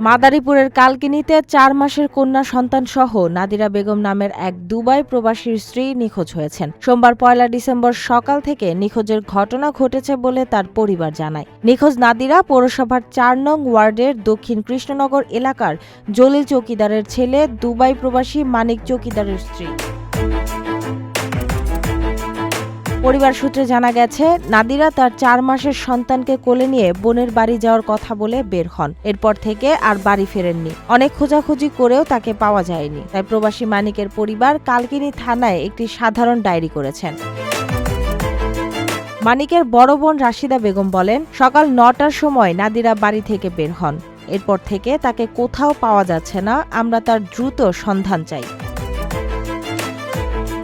মাদারীপুরের কালকিনিতে চার মাসের কন্যা সন্তান সহ নাদিরা বেগম নামের এক দুবাই প্রবাসীর স্ত্রী নিখোঁজ হয়েছেন। সোমবার পয়লা ডিসেম্বর সকাল থেকে নিখোঁজের ঘটনা ঘটেছে বলে তার পরিবার জানায়। নিখোঁজ নাদিরা পৌরসভার চার নং ওয়ার্ডের দক্ষিণ কৃষ্ণনগর এলাকার জলিল চৌকিদারের ছেলে, দুবাই প্রবাসী মানিক চৌকিদারের স্ত্রী। পরিবার সূত্রে জানা গেছে, নাদিরা তার চার মাসের সন্তানকে কোলে নিয়ে বোনের বাড়ি যাওয়ার কথা বলে বের হন। এরপর থেকে আর বাড়ি ফেরেননি। অনেক খোঁজাখুঁজি করেও তাকে পাওয়া যায়নি। তাই প্রবাসী মানিকের পরিবার কালকিনি থানায় একটি সাধারণ ডায়েরি করেছেন। মানিকের বড় বোন রাশিদা বেগম বলেন, সকাল নটার সময় নাদিরা বাড়ি থেকে বের হন। এরপর থেকে তাকে কোথাও পাওয়া যাচ্ছে না, আমরা তার দ্রুত সন্ধান চাই।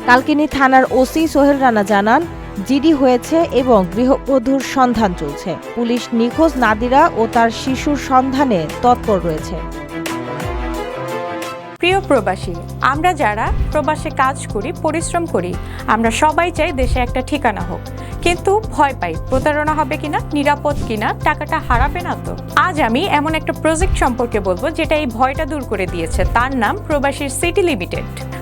কালকিনি থানার ওসি সোহেল রানা জানান জিডি হয়েছে এবং গৃহবধূর সন্ধান চলছে। পুলিশ নিখোঁজ নাদিরা ও তার শিশুর সন্ধানে তৎপর রয়েছে। প্রিয় প্রবাসী, আমরা যারা প্রবাসে কাজ করি, পরিশ্রম করি, আমরা সবাই চাই দেশে একটা ঠিকানা হোক। কিন্তু ভয় পাই, প্রতারণা হবে কিনা, নিরাপদ কিনা, টাকাটা হারাবে না তো? আজ আমি এমন একটা প্রজেক্ট সম্পর্কে বলব, যেটা এই ভয়টা দূর করে দিয়েছে। তার নাম প্রবাসীর সিটি লিমিটেড।